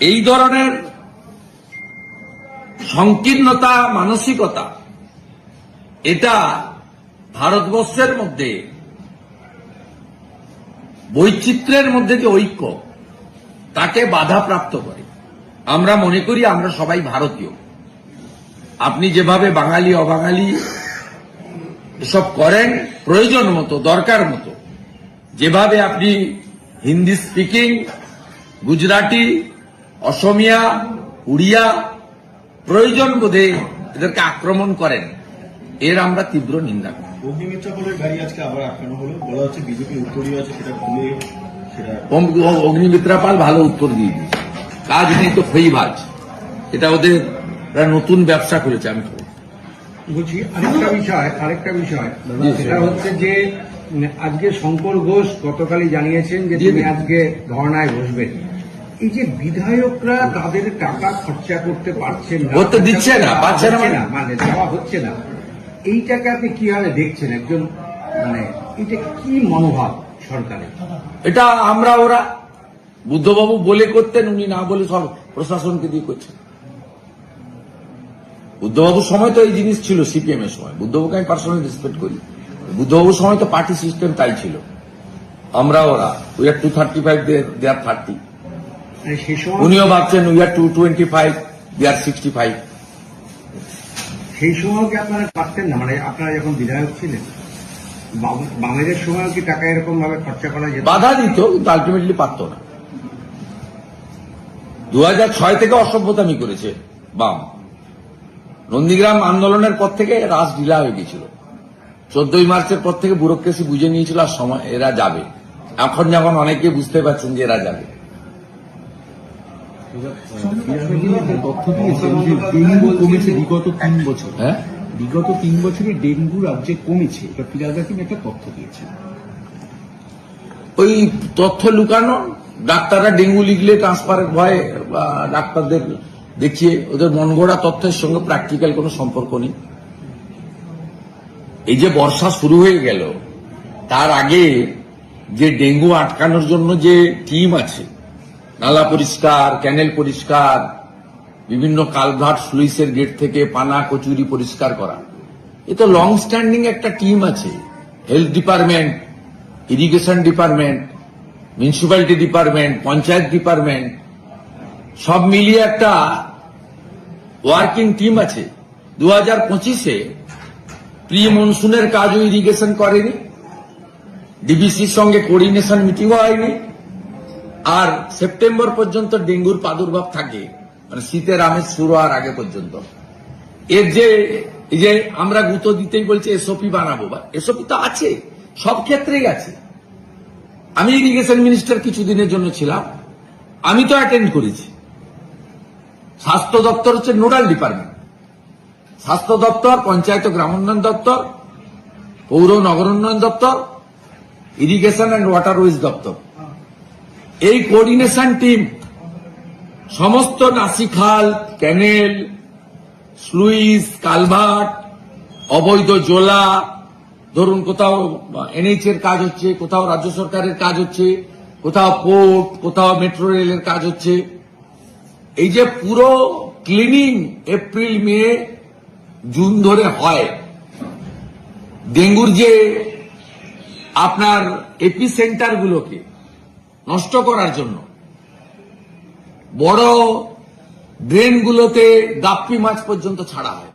এই ধরনের সংকীর্ণতা, মানসিকতা, এটা ভারতবর্ষের মধ্যে, বৈচিত্র্যের মধ্যে যে ঐক্য, তাকে বাধাপ্রাপ্ত করে। আমরা মনে করি আমরা সবাই ভারতীয়। আপনি যেভাবে বাঙালি, অবাঙালি এসব করেন, প্রয়োজন মতো, দরকার মতো, যেভাবে আপনি হিন্দি স্পিকিং গুজরাটি অসমিয়া উড়িয়া প্রয়োজন বোধে এদেরকে আক্রমণ করেন। এর আমরা তীব্র নিন্দা করি। অগ্নিমিত্রা গাড়ি আজকে আবার আটকানো হলো। বলা হচ্ছে বিজেপি উত্তরীয় আছে সেটা খুলে সেটা অম- অ- অগ্নিমিত্রা পাল ভালো উত্তর দিয়ে দিয়েছে। কাজ নেই তো ফেইবাজ এটা ওদের নতুন ব্যবসা খুলেছে আমি। বলছি। আরেকটা বিষয় আরেকটা বিষয় সেটা হচ্ছে যে আজকে শঙ্কর ঘোষ গতকালই জানিয়েছেন যে তিনি আজকে ধর্নায় বসবেন। এই যে বিধায়করা তাদের টাকা খরচা করতে পারছেন না করতে দিচ্ছে না, পাচ্ছে না মানে? মানে দেওয়া হচ্ছে না। এইটাকে আপনি কীভাবে দেখছেন একজন মানে এটা কি মনোভাব সরকারের? এটা আমরা ওরা বুদ্ধবাবু বলে করতেন উনি না বলে সব প্রশাসনকে দিয়ে করছেন। বুদ্ধবাবুর সময় তো এই জিনিস ছিল সিপিএম এর সময়। বুদ্ধবাবুকে আমি পার্সোনালি রেসপেক্ট করি। বুদ্ধবাবুর সময় তো পার্টি সিস্টেম তাই ছিল। আমরা ওরা we are two thirty five there thirty মানে উনিও ভাবছেন we are two twenty five there sixty five সেই সময় কি আপনারা পারতেন না? মানে আপনারা যখন বিধায়ক ছিলেন বাং- বাংলাদেশের সময় কি টাকা এরকম ভাবে খরচা করা যেত? বাধা দিত কিন্তু আলটিমেটলি পারত না। দু ছয় থেকে অসভ্যতামি করেছে বাম। নন্দীগ্রাম আন্দোলনের পর থেকে রাজ ঢিলা হয়ে গেছিল চোদ্দই মার্চের পর থেকে ব্যুরোক্রেসি বুঝে নিয়েছিল আর সময় এরা যাবে। এখন যখন অনেকে বুঝতে পারছেন যে এরা যাবে। তথ্য দিয়েছেন যে ডেঙ্গু কমেছে বিগত তিন বছর। হ্যাঁ? বিগত তিন বছরে ডেঙ্গু রাজ্যে কমেছে। এটা ফিরাজ হাকিম একটা তথ্য দিয়েছেন। ওই তথ্য লুকানো ডাক্তাররা ডেঙ্গু লিখলে ট্রান্সফারের ভয়ে বা ডাক্তারদের দেখিয়ে ওদের মন গড়া তথ্যের সঙ্গে প্র্যাকটিক্যাল কোনো সম্পর্ক নেই। এই যে বর্ষা শুরু হয়ে গেল তার আগে যে ডেঙ্গু আটকানোর জন্য যে টিম আছে নালা পরিষ্কার, ক্যানেল পরিষ্কার, বিভিন্ন কালভার্ট স্লুইসের গেট থেকে পানা কচুরি পরিষ্কার করা। এ তো লং স্ট্যান্ডিং একটা টিম আছে। Health department irrigation department municipality department panchayat department সব মিলিয়ে একটা ওয়ার্কিং টিম আছে। দু হাজার পঁচিশে প্রি মনসুনের কাজও ইরিগেশন করেনি। ডিবিসির সঙ্গে কোঅর্ডিনেশন মিটিংও হয়নি। আর সেপ্টেম্বর পর্যন্ত ডেঙ্গুর প্রাদুর্ভাব থাকে। মানে শীতের আমেজ শুরু হওয়ার আগে পর্যন্ত। এর যে, এই যে আমরা গুঁতো দিতেই বলছি, এসওপি বানাবো বা, এসওপি তো আছে, সব ক্ষেত্রেই আছে। আমি ইরিগেশন মিনিস্টার কিছুদিনের জন্য ছিলাম। আমি তো অ্যাটেন্ড করেছি। স্বাস্থ্য দপ্তর হচ্ছে নোডাল ডিপার্টমেন্ট। স্বাস্থ্য দপ্তর, পঞ্চায়েত গ্রামোন্নয়ন দপ্তর, পৌর নগরোন্নয়ন দপ্তর, ইরিগেশন অ্যান্ড ওয়াটারওয়েজ দপ্তর। এই কোঅর্ডিনেশন টিম সমস্ত নাসিখাল, ক্যানেল স্লুইস কালভার্ট, অবৈধ জোলা, ধরুন কোথাও এনএইচ এর কাজ হচ্ছে, কোথাও রাজ্য সরকারের কাজ হচ্ছে, কোথাও পোর্ট কোথাও মেট্রো রেলের কাজ হচ্ছে। এই যে পুরো ক্লিনিং এপ্রিল মে জুন ধরে হয়। ডেঙ্গুর যে আপনার এপি সেন্টারগুলোকে নষ্ট করার জন্য। বড় ড্রেনগুলোতে গাপ্পি মাছ পর্যন্ত ছাড়া হয়।